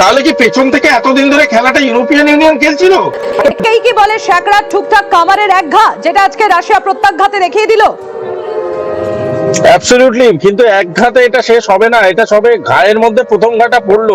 তাহলে কি পেছন থেকে এতদিন ধরে খেলাটা ইউরোপিয়ান ইউনিয়ন খেলছিল? এটাই কি বলে শ্যাকরা ঠুকঠাক কামারের এক ঘা যেটা আজকে রাশিয়া প্রত্যাঘাতে দেখিয়ে দিল? অ্যাবসলিউটলি কিন্তু এক ঘাতে এটা শেষ হবে না এটা সবে ঘায়ের মধ্যে প্রথম ঘাটা পড়ল।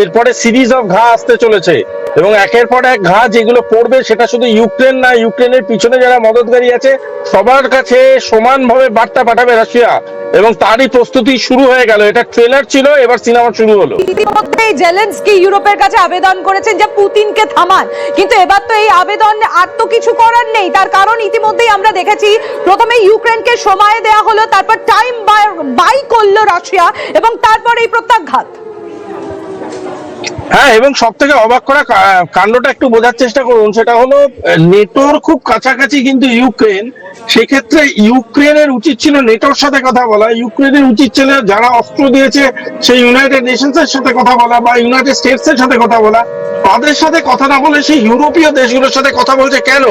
এরপরে সিরিজ অফ ঘা আসতে চলেছে এবং একের পর এক ঘা যেগুলো পড়বে সেটা শুধু ইউক্রেন না, ইউক্রেনের পিছনে যারা মদতকারী আছে, সবার কাছে সমানভাবে বার্তা পাঠাবে রাশিয়া এবং তারই প্রস্তুতি শুরু হয়ে গেল। এটা ট্রেলার ছিল, এবার সিনেমা শুরু হলো। ইতিমধ্যে জেলেন্সকি ইউরোপের কাছে আবেদন করেছেন যে পুতিনকে থামান। কিন্তু এবার তো এই আবেদন আর তো কিছু করার নেই। তার কারণ ইতিমধ্যেই আমরা দেখেছি, প্রথমে ইউক্রেনকে সময় দেয়া হলো, তারপর টাইম বাই করল রাশিয়া এবং তারপর এই প্রত্যাঘাত। হ্যাঁ এবং সব থেকে অবাক করা কাণ্ডটা একটু বোঝার চেষ্টা করুন, সেটা হলো নেটোর খুব কাছাকাছি কিন্তু ইউক্রেন, সেক্ষেত্রে ইউক্রেনের উচিত ছিল নেটোর সাথে কথা বলা, ইউক্রেনের উচিত ছিল যারা অস্ত্র দিয়েছে, সেই ইউনাইটেড নেশনস এর সাথে কথা বলা বা ইউনাইটেড স্টেটস এর সাথে কথা বলা। তাদের সাথে কথা না বলে সেই ইউরোপীয় দেশগুলোর সাথে কথা বলছে কেন?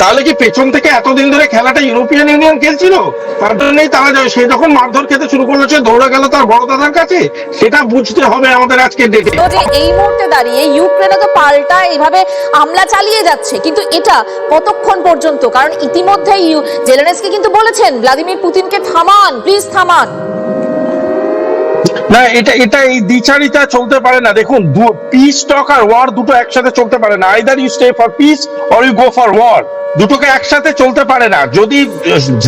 তাহলে কি পেছন থেকে এতদিন ধরে খেলাটা ইউরোপিয়ান ইউনিয়ন খেলছিল? তার জন্যই তারা সে যখন মারধর খেতে শুরু করল, সে দৌড়ে গেল তার বড় দাদার কাছে? সেটা বুঝতে হবে আমাদের আজকে ডেটে এই মুহূর্তে দাঁড়িয়ে ইউক্রেনে তো পাল্টা এইভাবে হামলা চালিয়ে যাচ্ছে। কিন্তু এটা কতক্ষণ পর্যন্ত? কারণ ইতিমধ্যে জেলেনস্কি কিন্তু বলেছেন, ভ্লাদিমির পুতিনকে থামান প্লিজ থামান। না, এটা এটা এই দ্বিচারিতা চলতে পারে না। দেখুন পিস টক আর ওয়ার দুটো একসাথে চলতে পারে না। Either you stay for peace or you go for war দুটোকে একসাথে চলতে পারে না। যদি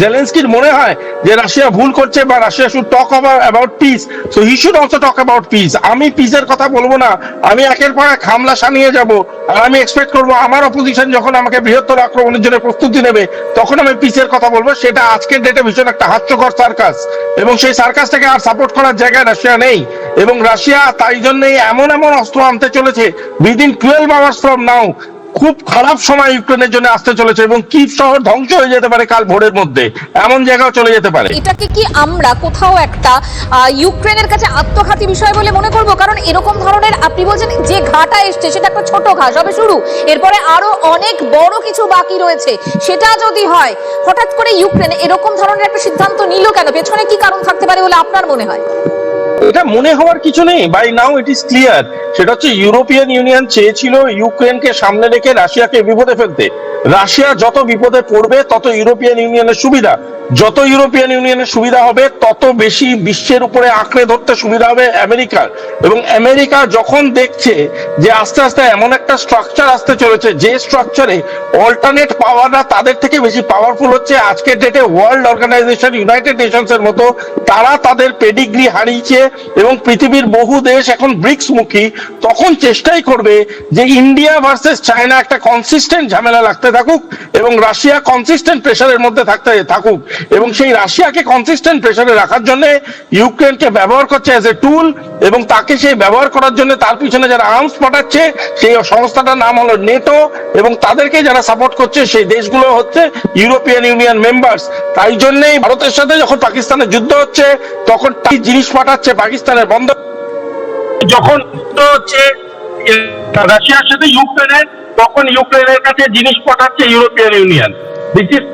জেলেন্সকির মনে হয় যে রাশিয়া ভুল করছে বা Russia should talk about peace so he should also talk about peace আমি পিসের কথা বলব না। আমি একের পর এক হামলা সানিয়ে যাব। আর আমি এক্সপেক্ট করব আমার অপোজিশন যখন আমাকে বৃহত্তর আক্রমণের জন্য প্রস্তুতি নেবে, তখন আমি পিসের কথা বলব। সেটা আজকের ডেটে ভীষণ একটা হাস্যকর সার্কাস এবং সেই সার্কাসটাকে আর সাপোর্ট করার জায়গায় রাশিয়া নেই। এবং রাশিয়া তাই জন্যই এমন এমন অস্ত্র আনতে চলেছে। Within twelve hours from now খুব খারাপ সময় ইউক্রেনের জন্য আসতে চলেছে এবং কিভ শহর ধ্বংস হয়ে যেতে পারে কাল ভোরের মধ্যে? এমন জায়গাও চলে যেতে পারে। এটাকে কি আমরা কোথাও একটা ইউক্রেনের কাছে আত্মঘাতী বিষয় বলে মনে করব? কারণ এরকম ধরনের, আপনি বলছেন যে ঘাটা এসছে, সেটা একটা ছোট ঘা, সবে শুরু। এরপরে আরও অনেক বড় কিছু বাকি রয়েছে। সেটা যদি হয়, হঠাৎ করে ইউক্রেন এরকম ধরনের একটা সিদ্ধান্ত নিল কেন? পেছনে কি কারণ থাকতে পারে বলে আপনার মনে হয়? এটা মনে হওয়ার কিছু নেই। By now it is clear সেটা হচ্ছে ইউরোপিয়ান ইউনিয়ন চেয়েছিল ইউক্রেনকে সামনে রেখে রাশিয়াকে বিপদে ফেলতে। রাশিয়া যত বিপদে পড়বে, তত ইউরোপিয়ান ইউনিয়নের সুবিধা। যত ইউরোপিয়ান ইউনিয়নের সুবিধা হবে, তত বেশি বিশ্বের উপরে আঁকড়ে ধরতে সুবিধা হবে আমেরিকার। এবং আমেরিকা যখন দেখছে যে আস্তে আস্তে এমন একটা স্ট্রাকচার আসতে চলেছে, যে স্ট্রাকচারে অল্টারনেট পাওয়াররা তাদের থেকে বেশি পাওয়ারফুল হচ্ছে, আজকের ডেটে ওয়ার্ল্ড অর্গানাইজেশন ইউনাইটেড নেশনস এর মতো, তারা তাদের পেডিগ্রি হারিয়েছে এবং পৃথিবীর বহু দেশ এখন ব্রিক্স মুখী তখন চেষ্টাই করবে যে ইন্ডিয়া ভার্সেস চায়না একটা কনসিস্টেন্ট ঝামেলা লাগতে থাকুক এবং রাশিয়া কনসিস্টেন্ট প্রেশারের মধ্যে থাকতে থাকুক। এবং সেই রাশিয়াকে কনসিস্টেন্ট প্রেশারে রাখার জন্য ইউক্রেনকে ব্যবহার করছে অ্যাজ এ টুল এবং তাকে সেই ব্যবহার করার জন্য তার পিছনে যারা আর্মস পাঠাচ্ছে, সেই সংস্থাটার নাম হলো নেটো এবং তাদেরকে যারা সাপোর্ট করছে সেই দেশগুলো হচ্ছে ইউরোপিয়ান ইউনিয়ন মেম্বার্স তাই জন্যই ভারতের সাথে যখন পাকিস্তানের যুদ্ধ হচ্ছে, তখন জিনিস পাঠাচ্ছে পাকিস্তানের বন্ধ যখন হচ্ছে রাশিয়ার সাথে ইউক্রেনের, তখন ইউক্রেনের কাছে জিনিস পাঠাচ্ছে ইউরোপিয়ান ইউনিয়ন। This is